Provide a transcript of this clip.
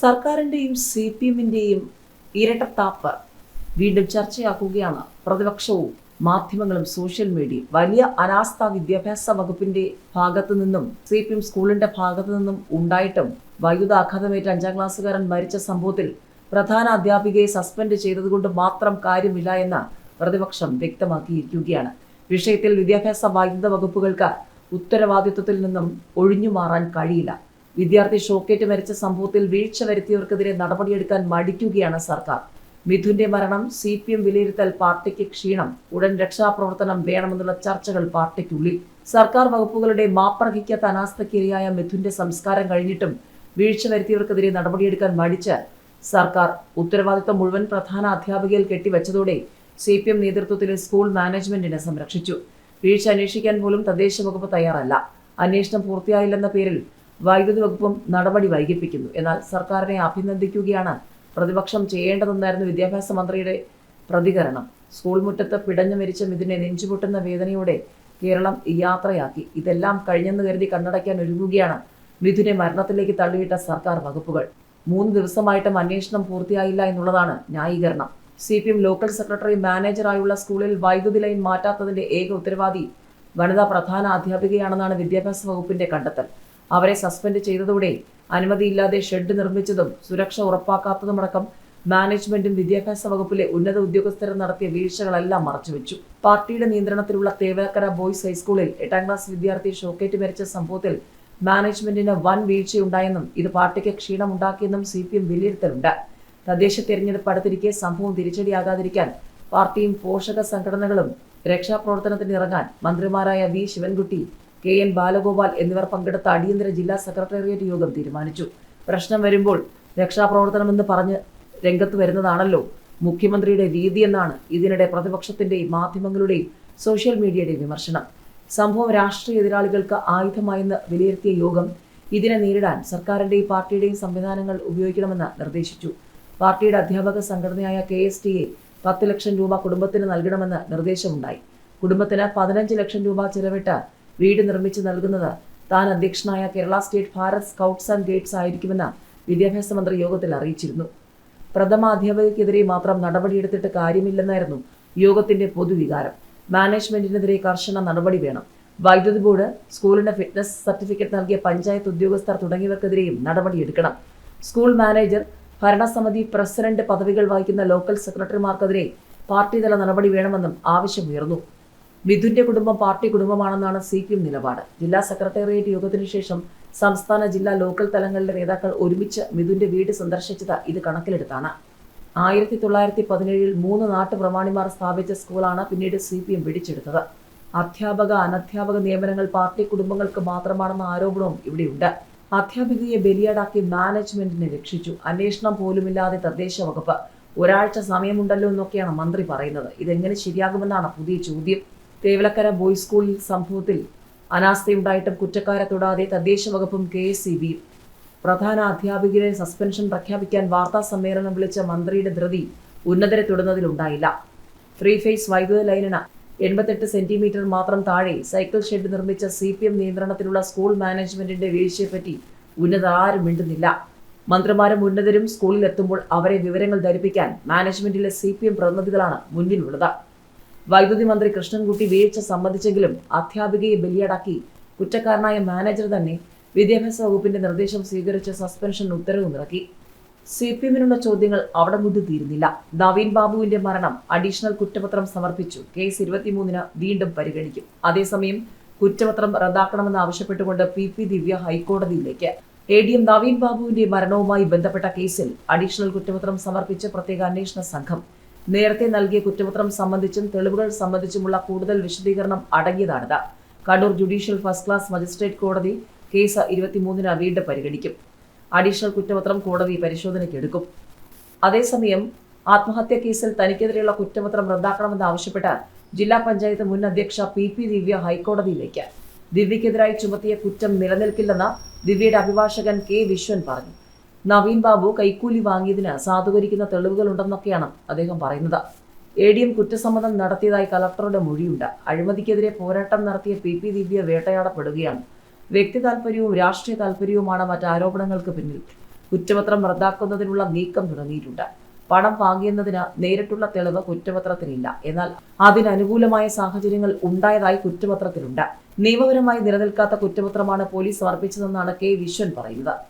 സർക്കാരിന്റെയും C P എമ്മിന്റെയും ഇരട്ടത്താപ്പ് വീണ്ടും ചർച്ചയാക്കുകയാണ്. പ്രതിപക്ഷവും മാധ്യമങ്ങളും സോഷ്യൽ മീഡിയയും വലിയ അനാസ്ഥ വിദ്യാഭ്യാസ വകുപ്പിന്റെ ഭാഗത്തു നിന്നും സി പി എം സ്കൂളിന്റെ ഭാഗത്തു നിന്നും ഉണ്ടായിട്ടും വൈദ്യുതാഘാതമേറ്റ് അഞ്ചാം ക്ലാസ്സുകാരൻ മരിച്ച സംഭവത്തിൽ പ്രധാന അധ്യാപികയെ സസ്പെൻഡ് ചെയ്തതുകൊണ്ട് മാത്രം കാര്യമില്ല എന്ന് പ്രതിപക്ഷം വ്യക്തമാക്കിയിരിക്കുകയാണ്. വിഷയത്തിൽ വിദ്യാഭ്യാസ വൈദ്യുത വകുപ്പുകൾക്ക് ഉത്തരവാദിത്വത്തിൽ നിന്നും ഒഴിഞ്ഞു മാറാൻ കഴിയില്ല. വിദ്യാർത്ഥി ഷോക്കേറ്റ് മരിച്ച സംഭവത്തിൽ വീഴ്ച വരുത്തിയവർക്കെതിരെ നടപടിയെടുക്കാൻ മടിക്കുകയാണ് സർക്കാർ. മിഥുന്റെ മരണം സി പി എം വിലയിരുത്തൽ പാർട്ടിക്ക് ക്ഷീണം. ഉടൻ രക്ഷാപ്രവർത്തനം വേണമെന്നുള്ള ചർച്ചകൾ പാർട്ടിക്കുള്ളിൽ. സർക്കാർ വകുപ്പുകളുടെ മാപ്പർഹിക്കാത്ത അനാസ്ഥയ്ക്കിരയായ മിഥുന്റെ സംസ്കാരം കഴിഞ്ഞിട്ടും വീഴ്ച വരുത്തിയവർക്കെതിരെ നടപടിയെടുക്കാൻ മടിച്ച് സർക്കാർ ഉത്തരവാദിത്തം മുഴുവൻ പ്രധാന അധ്യാപികയിൽ കെട്ടിവെച്ചതോടെ സി പി എം നേതൃത്വത്തിലെ സ്കൂൾ മാനേജ്മെന്റിനെ സംരക്ഷിച്ചു. വീഴ്ച അന്വേഷിക്കാൻ പോലും തദ്ദേശ വകുപ്പ് തയ്യാറല്ല. അന്വേഷണം പൂർത്തിയായില്ലെന്ന പേരിൽ വൈദ്യുതി വകുപ്പും നടപടി വൈകിപ്പിക്കുന്നു. എന്നാൽ സർക്കാരിനെ അഭിനന്ദിക്കുകയാണ് പ്രതിപക്ഷം ചെയ്യേണ്ടതെന്നായിരുന്നു വിദ്യാഭ്യാസ മന്ത്രിയുടെ പ്രതികരണം. സ്കൂൾ മുറ്റത്ത് പിടഞ്ഞു മരിച്ച മിഥുനെ നെഞ്ചുപൊട്ടുന്ന വേദനയോടെ കേരളം യാത്രയാക്കി. ഇതെല്ലാം കഴിഞ്ഞെന്ന് കരുതി കണ്ണടയ്ക്കാൻ ഒരുങ്ങുകയാണ് മിഥുനെ മരണത്തിലേക്ക് തള്ളിയിട്ട സർക്കാർ വകുപ്പുകൾ. മൂന്ന് ദിവസമായിട്ടും അന്വേഷണം പൂർത്തിയായില്ല എന്നുള്ളതാണ് ന്യായീകരണം. C P M local secretary മാനേജറായുള്ള സ്കൂളിൽ വൈദ്യുതി ലൈൻ മാറ്റാത്തതിന്റെ ഏക ഉത്തരവാദി വനിതാ പ്രധാന അധ്യാപികയാണെന്നാണ് വിദ്യാഭ്യാസ വകുപ്പിന്റെ കണ്ടെത്തൽ. അവരെ സസ്പെൻഡ് ചെയ്തതോടെ അനുമതിയില്ലാതെ ഷെഡ് നിർമ്മിച്ചതും സുരക്ഷ ഉറപ്പാക്കാത്തതുമടക്കം മാനേജ്മെന്റും വിദ്യാഭ്യാസ വകുപ്പിലെ ഉന്നത ഉദ്യോഗസ്ഥരും നടത്തിയ വീഴ്ചകളെല്ലാം മറച്ചുവെച്ചു. പാർട്ടിയുടെ നിയന്ത്രണത്തിലുള്ള തേവേക്കര ബോയ്സ് ഹൈസ്കൂളിൽ എട്ടാം ക്ലാസ് വിദ്യാർത്ഥി ഷോക്കേറ്റ് മരിച്ച സംഭവത്തിൽ മാനേജ്മെന്റിന് വൻ വീഴ്ചയുണ്ടായെന്നും ഇത് പാർട്ടിക്ക് ക്ഷീണമുണ്ടാക്കിയെന്നും സി പി എം വിലയിരുത്തലുണ്ട്. തദ്ദേശ തെരഞ്ഞെടുപ്പ് അടുത്തിരിക്കെ സംഭവം തിരിച്ചടിയാകാതിരിക്കാൻ പാർട്ടിയും പോഷക സംഘടനകളും രക്ഷാപ്രവർത്തനത്തിന് ഇറങ്ങാൻ മന്ത്രിമാരായ V. Sivankutty K N Balagopal എന്നിവർ പങ്കെടുത്ത അടിയന്തര ജില്ലാ സെക്രട്ടേറിയറ്റ് യോഗം തീരുമാനിച്ചു. പ്രശ്നം വരുമ്പോൾ രക്ഷാപ്രവർത്തനമെന്ന് പറഞ്ഞ് രംഗത്ത് വരുന്നതാണല്ലോ മുഖ്യമന്ത്രിയുടെ രീതിയെന്നാണ് ഇതിനിടെ പ്രതിപക്ഷത്തിന്റെയും മാധ്യമങ്ങളുടെയും സോഷ്യൽ മീഡിയയുടെയും വിമർശനം. സംഭവം രാഷ്ട്രീയ എതിരാളികൾക്ക് ആയുധമായെന്ന് വിലയിരുത്തിയ യോഗം ഇതിനെ നേരിടാൻ സർക്കാരിന്റെയും പാർട്ടിയുടെയും സംവിധാനങ്ങൾ ഉപയോഗിക്കണമെന്ന് നിർദ്ദേശിച്ചു. പാർട്ടിയുടെ അധ്യാപക സംഘടനയായ കെ എസ് ടി എ പത്ത് ലക്ഷം രൂപ കുടുംബത്തിന് നൽകണമെന്ന് നിർദ്ദേശമുണ്ടായി. കുടുംബത്തിന് പതിനഞ്ച് ലക്ഷം രൂപ ചിലവിട്ട് വീട് നിർമ്മിച്ച് നൽകുന്നത്. താൻ അധ്യക്ഷനായ Kerala state Bharat scouts and guides ആയിരിക്കുമെന്ന് വിദ്യാഭ്യാസ മന്ത്രി യോഗത്തിൽ അറിയിച്ചിരുന്നു. പ്രഥമ അധ്യാപകയ്ക്കെതിരെ മാത്രം നടപടിയെടുത്തിട്ട് കാര്യമില്ലെന്നായിരുന്നു യോഗത്തിന്റെ പൊതുവികാരം. മാനേജ്മെന്റിനെതിരെ കർശന നടപടി വേണം. വൈദ്യുതി ബോർഡ് സ്കൂളിന്റെ ഫിറ്റ്നസ് സർട്ടിഫിക്കറ്റ് നൽകിയ പഞ്ചായത്ത് ഉദ്യോഗസ്ഥർ തുടങ്ങിയവർക്കെതിരെയും നടപടിയെടുക്കണം. സ്കൂൾ മാനേജർ ഭരണസമിതി പ്രസിഡന്റ് പദവികൾ വഹിക്കുന്ന ലോക്കൽ സെക്രട്ടറിമാർക്കെതിരെ പാർട്ടിതല നടപടി വേണമെന്നും ആവശ്യമുയർന്നു. മിഥുന്റെ കുടുംബം പാർട്ടി കുടുംബമാണെന്നാണ് സി പി എം നിലപാട്. ജില്ലാ സെക്രട്ടേറിയറ്റ് യോഗത്തിനു ശേഷം സംസ്ഥാന ജില്ലാ ലോക്കൽ തലങ്ങളിലെ നേതാക്കൾ ഒരുമിച്ച് മിഥുന്റെ വീട് സന്ദർശിച്ചത് ഇത് കണക്കിലെടുത്താണ്. ആയിരത്തി തൊള്ളായിരത്തി പതിനേഴിൽ മൂന്ന് നാട്ടുപ്രമാണിമാർ സ്ഥാപിച്ച സ്കൂളാണ് പിന്നീട് സി പി എം പിടിച്ചെടുത്തത്. അധ്യാപക അനധ്യാപക നിയമനങ്ങൾ പാർട്ടി കുടുംബങ്ങൾക്ക് മാത്രമാണെന്ന ആരോപണവും ഇവിടെയുണ്ട്. അധ്യാപികയെ ബലിയാടാക്കി മാനേജ്മെന്റിനെ രക്ഷിച്ചു. അന്വേഷണം പോലുമില്ലാതെ തദ്ദേശ വകുപ്പ്. ഒരാഴ്ച സമയമുണ്ടല്ലോ എന്നൊക്കെയാണ് മന്ത്രി പറയുന്നത്. ഇതെങ്ങനെ ശരിയാകുമെന്നാണ് പുതിയ ചോദ്യം. തേവലക്കര ബോയ്സ് സ്കൂളിൽ സംഭവത്തിൽ അനാസ്ഥയുണ്ടായിട്ടും കുറ്റക്കാരെ തൊടാതെ തദ്ദേശ വകുപ്പും കെ എസ് സി ബിയും പ്രധാന അധ്യാപികരെ സസ്പെൻഷൻ പ്രഖ്യാപിക്കാൻ വാർത്താ സമ്മേളനം വിളിച്ച മന്ത്രിയുടെ ധൃതി ഉന്നതരെ തൊടുന്നതിലുണ്ടായില്ല. ഫ്രീ ഫേസ് വൈദ്യുത ലൈനിന് എൺപത്തെട്ട് സെന്റിമീറ്റർ മാത്രം താഴെ സൈക്കിൾ ഷെഡ് നിർമ്മിച്ച സി പി എം നിയന്ത്രണത്തിലുള്ള സ്കൂൾ മാനേജ്മെന്റിന്റെ വീഴ്ചയെപ്പറ്റി ഉന്നത ആരും മിണ്ടുന്നില്ല. മന്ത്രിമാരും ഉന്നതരും സ്കൂളിലെത്തുമ്പോൾ അവരെ വിവരങ്ങൾ ധരിപ്പിക്കാൻ മാനേജ്മെന്റിലെ സി പി എം പ്രതിനിധികളാണ് മുന്നിലുള്ളത്. വൈദ്യുതി മന്ത്രി കൃഷ്ണൻകുട്ടി വീഴ്ച സമ്മതിച്ചെങ്കിലും അധ്യാപികയെ ബലിയടാക്കി. കുറ്റക്കാരനായ മാനേജർ തന്നെ വിദ്യാഭ്യാസ വകുപ്പിന്റെ നിർദ്ദേശം സ്വീകരിച്ച സസ്പെൻഷൻ ഉത്തരവും ഇറക്കി സി പി എമ്മിനുള്ള ചോദ്യങ്ങൾ അവിടെ കൊണ്ട് തീരുന്നില്ല നവീൻ ബാബുവിന്റെ മരണം അഡീഷണൽ കുറ്റപത്രം സമർപ്പിച്ചു. കേസ് ഇരുപത്തിമൂന്നിന് വീണ്ടും പരിഗണിക്കും. അതേസമയം കുറ്റപത്രം റദ്ദാക്കണമെന്ന് ആവശ്യപ്പെട്ടുകൊണ്ട് പി പി ദിവ്യ ഹൈക്കോടതിയിലേക്ക്. എ ഡി എം നവീൻ ബാബുവിന്റെ മരണവുമായി ബന്ധപ്പെട്ട കേസിൽ അഡീഷണൽ കുറ്റപത്രം സമർപ്പിച്ച് പ്രത്യേക അന്വേഷണ സംഘം നേരത്തെ നൽകിയ കുറ്റപത്രം സംബന്ധിച്ചും തെളിവുകൾ സംബന്ധിച്ചുമുള്ള കൂടുതൽ വിശദീകരണം അടങ്ങിയതാണിത്. Kannur judicial first class magistrate കോടതി കേസ് ഇരുപത്തിമൂന്നിന് വീണ്ടും പരിഗണിക്കും. അഡീഷണൽ കുറ്റപത്രം കോടതി പരിശോധനയ്ക്കെടുക്കും. അതേസമയം ആത്മഹത്യാ കേസിൽ തനിക്കെതിരെയുള്ള കുറ്റപത്രം റദ്ദാക്കണമെന്ന് ആവശ്യപ്പെട്ട് ജില്ലാ പഞ്ചായത്ത് മുൻ അധ്യക്ഷ പി പി ദിവ്യ ഹൈക്കോടതിയിലേക്ക് ദിവ്യക്കെതിരായി ചുമത്തിയ കുറ്റം നിലനിൽക്കില്ലെന്ന് ദിവ്യയുടെ അഭിഭാഷകൻ കെ വിശ്വൻ പറഞ്ഞു. നവീൻ ബാബു കൈക്കൂലി വാങ്ങിയതിന് സാധൂകരിക്കുന്ന തെളിവുകളുണ്ടെന്നൊക്കെയാണ് അദ്ദേഹം പറയുന്നത്. എ ഡി എം കുറ്റസമ്മതം നടത്തിയതായി കലക്ടറുടെ മൊഴിയുണ്ട്. അഴിമതിക്കെതിരെ പോരാട്ടം നടത്തിയ പി പി ദിവ്യ വേട്ടയാടപ്പെടുകയാണ്. വ്യക്തി താല്പര്യവും രാഷ്ട്രീയ താല്പര്യവുമാണ് മറ്റ് ആരോപണങ്ങൾക്ക് പിന്നിൽ. കുറ്റപത്രം റദ്ദാക്കുന്നതിനുള്ള നീക്കം തുടങ്ങിയിട്ടുണ്ട്. പണം വാങ്ങിയെന്നതിന് നേരിട്ടുള്ള തെളിവ് കുറ്റപത്രത്തിലില്ല എന്നാൽ അതിനനുകൂലമായ സാഹചര്യങ്ങൾ ഉണ്ടായതായി കുറ്റപത്രത്തിലുണ്ട്. നിയമപരമായി നിലനിൽക്കാത്ത കുറ്റപത്രമാണ് പോലീസ് സമർപ്പിച്ചതെന്നാണ് കെ വിശ്വൻ പറയുന്നത്.